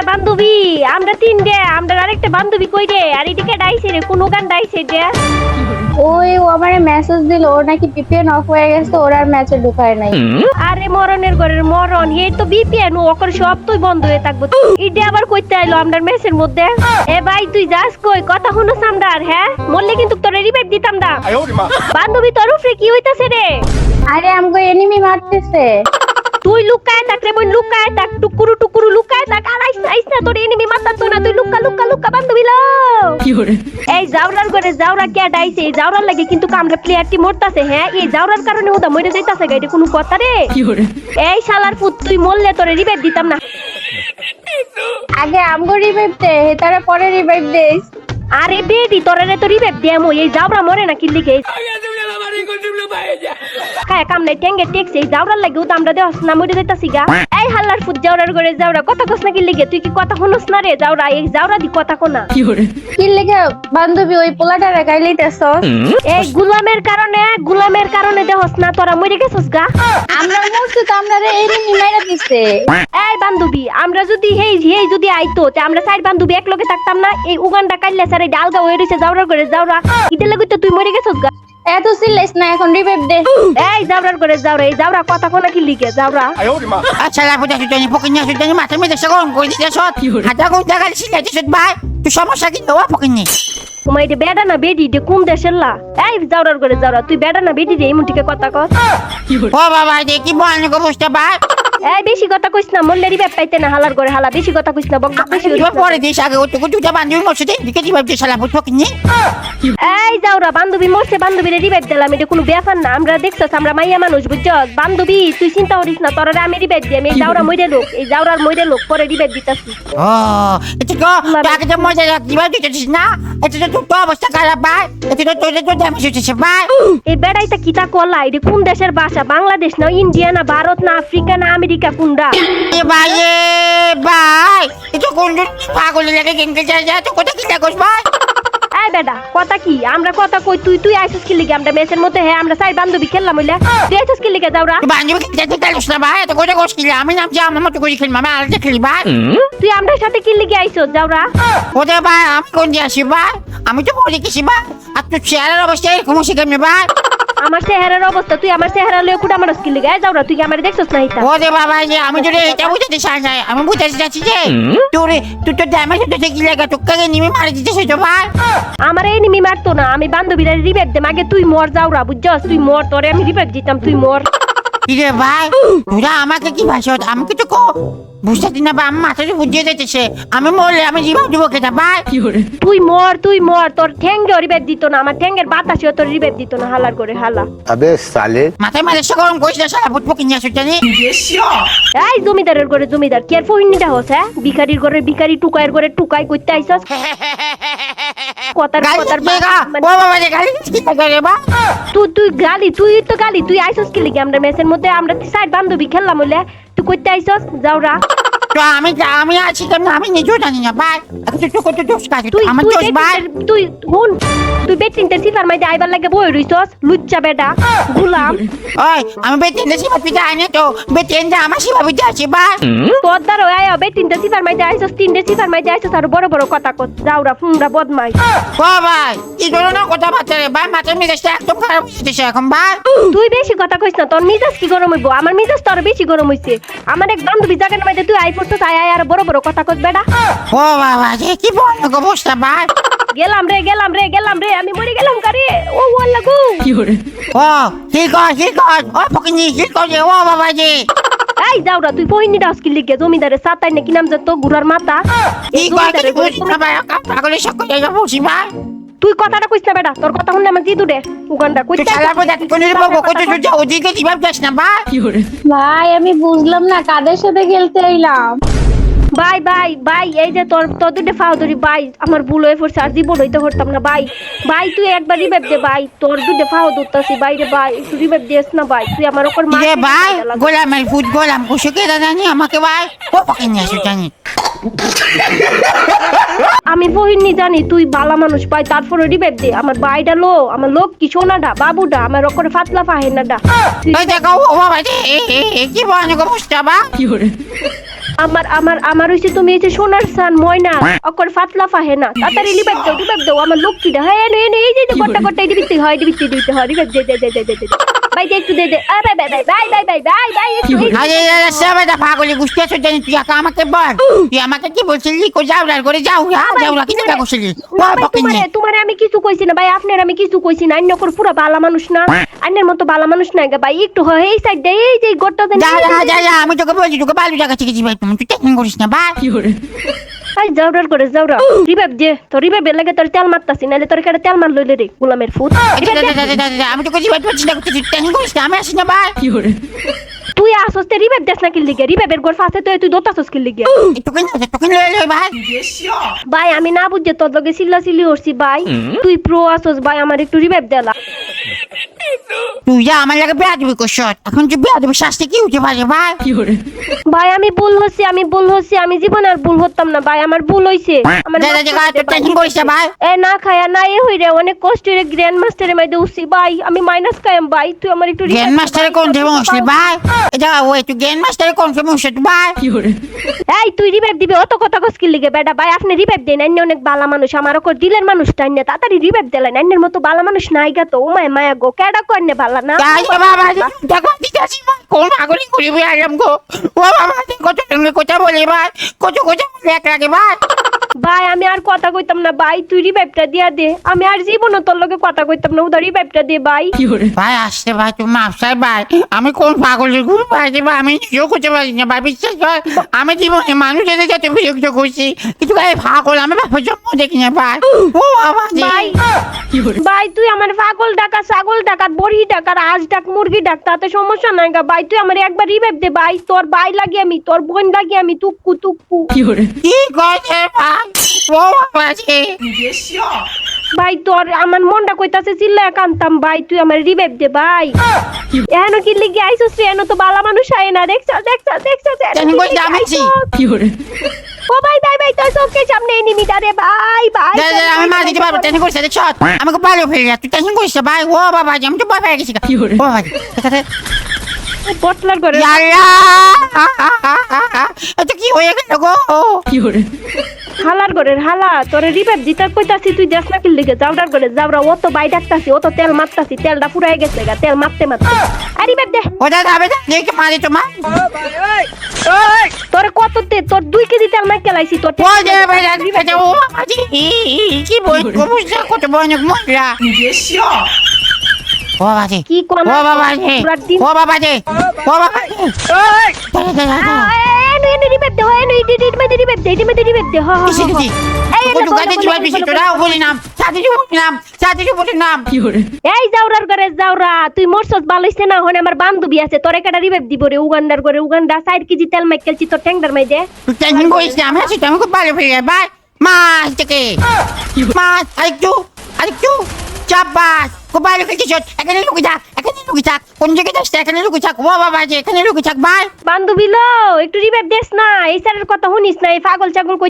হ্যাঁ, বান্ধবী আমরা তিন দে আমরা আরেকটা বান্ধবী কই রে? আর এদিকে ডাইছে রে কোন গান ডাইছে যে ওই ও আমারে মেসেজ দিল ওর নাকি বিপিএন অফ হয়ে গেছে ওর আর ম্যাচে ঢুকায় নাই। আরে মরণের ঘরের মরণ এই তো বিপিএন ও ওকর সব তুই বন্ধ হয়ে থাকব। ইডে আবার কইতে আইলো আমরার মেসের মধ্যে। এ ভাই তুই যাস কই? কথা হলো সামদার হ্যাঁ? মরলে কিন্তু তোরে রিভাইভ দিতাম দা বান্ধবী তোর উপরে কি হইতাছে রে? আরে আমগো এনিমি মারতেছে। তুই লুকায় থাক রে বোন লুকায় থাক টুকুরু টুকুরু লুকায় থাক। আর আইস না আইস না তোর এনিমি মাতার তো না তুই লুকা লুকা লুকা বান্ধবী লো। এই জাউরার করে জাউরা কে ডাইছে এই জাউরার লাগে কিন্তু কামরা প্লেয়ারটি মরতাছে হ্যাঁ? এই জাউরার কারণে ওটা মরে যাইতাছে গাইডে কোনো কথা রে? এই শালার পুত তুই মরলে তোরে রিভাইভ দিতাম না। আগে আমগো রিভাইভ দে তারা পরে রিভাইভ দে আরে বেডি তোরে তো রিভাইভ দেমো এই জাউরা মরে না কি কিল্লি কায় কাম নাই লাগে ওটা আমরা দেওয়াস না মরে যাইতাছি গা। এই হাল্লার ফুট করে কথা কস না কিল্লি গে তুই কি কথা শুনস না রে? এই দি কথা কোনা কি লেগে বান্ধবী ওই পোলাটারে গাইলিতেছ এই গুলামের কারণে গুলামের কারণে দেহস না তোরা মরে গেছস গা। আমরা মরছি তো আমরা এনিমি মাইরা দিছে। এই বান্ধবী আমরা যদি হেই হেই যদি আইতো তে আমরা চার বান্ধবী এক লগে থাকতাম না এই উগানটা কাইলে এই ডালগা হয়ে রইছে জাউরার করে জাউরা ইতে লাগি তো তুই মরে গেছস গা। এত সিলেস না এখন রিভাইভ দে। এই জাবরার করে জাবরা এই জাবরা কথা কোনা কি লিখে জাবরা? আচ্ছা রাখো দেখো জানি পকিনি আসো জানি মাথা মেয়ে দেখছে গরম করে দিতে সত হাজার কোন জায়গায় সিলেটিস ভাই। তুই সমস্যা কি? নেওয়া পকিনি তোমার এটা বেডা না বেডি এটা কোন দেশের লা? এই জাউরার করে জাউরা তুই বেডা না বেডি রে এমন টিকে কথা কস। ও বাবা দেখি বলনি অবস্থা ভাই এই বেশি কথা কইস না মল্লে রিবে পাইতে না হালার করে হালা বেশি কথা কইস না বক বেশি তুই পরে দিস আগে ওটুকু দুটা বান্ধবী মরছে দিকে দিবা দিস লাপুট পকিনি এই যাওরা বান্ধবী মরছে বান্ধবীরে রিভাইভ দিলাম এটা কোনো ব্যাপার না আমরা দেখছস আমরা মাইয়া মানুষ বুঝছস? বান্ধবী তুই চিন্তা করিস না তোরা আমি রিভাইভ দিই আমি এই যাওরা মইরে লোক এই যাওরার মইরে লোক পরে রিভাইভ দিতাছি। ও এটা তো আগে তো মজা দিবা দিতেছিস না? এটা তো অবস্থা খারাপ ভাই। এটা তো তোর তো ড্যামেজ হচ্ছে ভাই। এই বেড়াইটা কিতা কলা? এটা কোন দেশের ভাষা? বাংলাদেশ না ইন্ডিয়া না ভারত না আফ্রিকা না আমেরিকা কোনটা? এ ভাই এ ভাই এটা কোন পাগল লাগে কিনতে যায় যায় তো কোথায় কিতা করছ ভাই? বেডা কথা কি? আমরা কথা কই তুই তুই আইসস কি লিগে? আমরা মেসের মধ্যে হ্যাঁ আমরা সাই বান্ধবী খেললাম হইলা তুই আইসস কি লিগে? যাওরা বান্ধবী যেতে চাইছিস না ভাই এত কইরা কোস কি আমি নাম যা আমার মতো করে খেলি আমি আর খেলি ভাই। তুই আমরা সাথে কি লিগে আইসস যাওরা ওদের ভাই আমি কোন যাসি আসি ভাই? আমি তো বলি গেছি ভাই? আর তুই চেয়ারের অবস্থা এরকম শিখামি ভাই? আমার চেহারার অবস্থা তুই আমার চেহারা লয়ে কুটা আমার কি লিগে? এই যাওরা তুই কি আমার দেখছস না এটা ওরে বাবা যে আমি যদি এটা বুঝাতে চাই না আমি বুঝাতে চাচ্ছি যে তোর তুই তো ড্যামেজ হতে কি লাগে তোকে নিমে মারি দিতে সেটা ভাই? আমার এই নিমি মারতো না আমি বান্ধবীরা রিভাইভ দেম আগে তুই মর যাওরা বুঝছস? তুই মর তোরে আমি রিভাইভ দিতাম তুই মর। কিরে ভাই তোরা আমাকে কি ভাষা আমি কিছু কো বুঝতেছি না বা মাথা বুঝিয়ে দিতেছে আমি মরলে আমি জীবন খেতে পাই তুই মর তুই মর তোর ঠেং রিবেট দিত না আমার বাতাসে তোর রিবেট দিত না হালার করে হালা। আবে সালে। মাথায় সে গরম সারা কিনে আসছ জানি এই জমিদারের ঘরে জমিদার কেয়ার ফইনিটা হস হ্যাঁ? ভিখারির ঘরে ভিখারি টুকাইয়ের ঘরে টুকাই কইতে আইছস তুই তুই গালি তুই তো গালি তুই আইছস কি আমরা মেসের মধ্যে আমরা সাইড বান্ধবী খেললাম বলে তুই করতে আইসস? যাওরা তো আমি আমি আছি কেন আমি নিজেও জানি না। ভাই একটু তো কত দোষ কাজ আমার দোষ ভাই। তুই হুন তুই বেটিনতে সিফার মাইতে আইবার লাগে বই রইছস লুচ্চা বেটা গুলাম। ওই আমি দেশি পিতা আনি তো। বেতেন দে আমার পিতা আছে ভাই। তোর দ্বারা আয় সিফার মাইতে আইসস তিনটে সিফার মাইতে আইসস আর বড় বড় কথা কত। যাওরা বদমাই ও ভাই কি ধরনের কথাবার্তা রে ভাই? মাথার মেজাজটা একদম খারাপ এখন ভাই। তুই বেশি কথা কইস না তোর মিজাজ কি গরম হইব? আমার মিজাজ তোর বেশি গরম হইছে। আমার এক বান্ধবী জায়গার মধ্যে তুই আই আয় আয় আর বড় বড় কথা কত বেটা। ও বাবা যে কি বড় অবস্থা ভাই গেলাম রে গেলাম রে গেলাম রে আমি মরে গেলাম কারে? ও ও লাগু ও কি কর কি কর? ও পকিনি কি কর ও বাবা যে। এই যাওরা তুই পহিনি ডাস কি লিখে? জমিদারের সাতাই নাকি নাম যত গুড়ার মাথা? কি এই কর জমিদারের কি ঘরে বুঝি না ভাই পাগলে সকল বসি ভাই তুই কথাটা কইস না বেটা তোর কথা শুনলে আমার জিদু রে উগান্ডা তুই কইতে চালা কোথা কোন রে বাবু কত সুজা ওদিকে দিবাব যাস না ভাই। ভাই আমি বুঝলাম না কাদের সাথে খেলতে এলাম বাই বাই বাই এই যে তোর তোর দুটো ফাও ধরি বাই আমার ভুল হয়ে পড়ছে আর জীবন হইতে পারতাম না বাই বাই তুই একবার রিভাইভ দে বাই তোর দুটো ফাও ধরতাছি বাইরে বাই একটু রিভাইভ দিস না বাই তুই আমার ওপর মার রে গোলামের ফুট গোলাম কুশুকে জানি আমাকে ভাই ও পকিনি আসো জানি। আমি বহিনী জানি তুই বালা মানুষ পাই তারপরে রিভাইভ দে। আমার বাইডা লো আমার লোক কি সোনাডা বাবুডা আমার ওপরে ফাতলা ফাহেনাডা। এই দেখো ও বাবা যে এ- এ- এ কি আমার আমার আমার হইছে তুমি হইছে সোনার সান ময়না। অকর ফাতলা ফাহে না। তাড়াতাড়ি রিভাইভ দাও রিভাইভ দাও আমার লক্ষ্মীটা হ্যাঁ নে নে এই যে গট্টা গট্টা এই দিতে হয় দিতে দিতে হয় রিভাইভ দে দে দে দে দে দে। ভাই দে একটু দে দে। আ bye bye bye bye bye bye bye একটু একটু। আরে সবাইটা পাগলি বুঝতে আছো জানি তুই একা আমাকে বল। তুই আমাকে কি বলছিলি কো যাও না করে যাও যাও যাও না? করছিলি ভাই, বকিনি তোমারে তোমারে আমি কিছু কইছি না ভাই আপনার আমি কিছু কইছি না। অন্য করে পুরো বালা মানুষ না। আন্নের মতো বালা মানুষ না গা ভাই একটু হয় এই সাইড দে এই যে গট্টা দেন যা যা যা আমি তোকে বলছি তোকে বালু জায়গা থেকে যাবে তুমি তুই টেকনিং করিস না বা আই যাওড়ার করে যাওড়া তেল মারতাছি নাহলে তোর কেটে তেল মার লইলে রে গোলামের বা তুই আসস তে রিবেব দেস না কিল্লি গে রিবেবের গোর ফাসে তুই তুই দোতা সস কিল্লি গে তোকে ভাই আমি না বুঝে তোর লগে সিল্লা সিল্লি হরছি ভাই। তুই প্রো আসস ভাই আমার একটু রিবেব দেলা। তুই যা আমার লাগে বেয়া দিবি এখন যে বেয়া দিবি শাস্তি কি হতে পারে ভাই? ভাই আমি ভুল হচ্ছি আমি ভুল হচ্ছি আমি জীবন আর ভুল হতাম না ভাই আমার ভুল হইছে। আমার যা যা মাফ যা করে দে তুই টেনশন ভাই। করিস না ভাই। এ না খায়া না এ হই রে অনেক কষ্ট রে গ্র্যান্ড মধ্যে উঠছি। ভাই আমি মাইনাস ভাই তুই আমার একটু গ্র্যান্ড মাস্টারে কোন দেবো ভাই? এটা ওই তুই গ্র্যান্ড মাস্টারে কোন ভাই? এই তুই রিভাইভ দিবে অত কথা কস্কিল লিগে বেটা ভাই আপনি রিভাইভ দেন অন্য অনেক বালা মানুষ আমার ওকর দিলের মানুষ টাইন না তাড়াতাড়ি রিভাইভ দিলেন অন্যের মতো বালা মানুষ নাই গা তো ও মায়া মায়া গো কেডা না? বাবা দেখো কোন পাগলি করিবি আরাম গো? ও বাবা কত সঙ্গে কথা বলি ভাই? কত কথা বলি এক ভাই? ভাই আমি আর কথা কইতাম না ভাই তুই রিভাইভটা দিয়া দে। আমি আর জীবনও তোর লগে কথা কইতাম না রিভাইভটা দে ভাই। ভাই আসছে ভাই তুমি মাপসাই ভাই। আমি কোন পাগলের গ্রুপ আছে ভাই আমি নিজেও করতে পারি না ভাই বিশ্বাস কর আমি জীবনে মানুষের যাতে বিরক্ত করছি কিন্তু ভাই পাগল আমি বাপের জন্ম দেখি না ভাই। ও বাবা ভাই ভাই তুই আমার পাগল ডাকা ছাগল ডাকা বড়ি ডাকা আজ ডাক মুরগি ডাক তাতে সমস্যা নাই গা। ভাই তুই আমার একবার রিভাইভ দে ভাই। তোর ভাই লাগি আমি তোর বোন লাগি আমি তুক্কু তুক্কু। কি করছে ভাই তোর আমার মনটা কইতাছে চিল্লায় কান্তাম। ভাই তুই আমার রিভাইভ দে ভাই। এনো কি লিগে আইছস রে? এনো তো বালা মানুষ আয় না। দেখছ দেখছ দেখছ জানি কই জামাইছি ও ভাই ভাই ভাই তোর চোখের সামনে এনিমিটা রে ভাই ভাই যা, যা, আমি মার দিতে পারব টেনশন করিস না চট আমাকে ভালো ফেলে যা তুই টেনশন করিস না ভাই ও বাবা আমি তো ভয় পেয়ে গেছি। গা। ও বাবা রে, বটলার করে! এটা কি হয়ে গেল গো? হালার ঘরের হালা তোরে রিভাইভ দিতে কইতাছি তুই দেখ না কি লিগে যাওডার করে যাওরা ও তো বাই ডাকতাছি ও তো তেল মারতাছি তেলটা পুরাই গেছে গা তেল মারতে মারতে। আর রিভাইভ দে। ওটা যাবে না দেখে মারি তোমার তোরে কত তোর দুই কেজি তেল মাইক কেলাইছি তোর কি বল সমস্যা কত ভয়ানক মশলা ও বাবা কি কোন ও বাবা রে ও বাবা রে ও বাবা এই! নুই নুই বেদ দে নুই নুই বেদ দে নুই নুই বেদ দে হ হ এই ওকে ঢুকাতে জীবন পিছিয়ে বলি নাম। সাথে বলি নাম। সাথে বলি নাম। এই যাওরার ঘরে যাওরা তুই না? হনে আমার বান্ধবী আছে তোরে কেডা রিভাইভ দিব রে? উগান্ডার ঘরে উগান্ডা 4 কেজি তেল মাই কেলছি তোর ট্যাঙ্গার মাই দে তুই না আমি আছি তো খুব ভালো ফিরে বাই মাছ থেকে। মাছ আরেকটু আরেকটু। চাপাস খুব ভালো এখানে লুকে থাক এখানে লুকে থাক। কোন জায়গায় যাস এখানে লুকে থাক। ও বাবা যে এখানে লুকে থাক বাই। বান্ধবী লো একটু রিভাইভ দেস না। এই স্যারের কথা শুনিস না এই পাগল ছাগল কই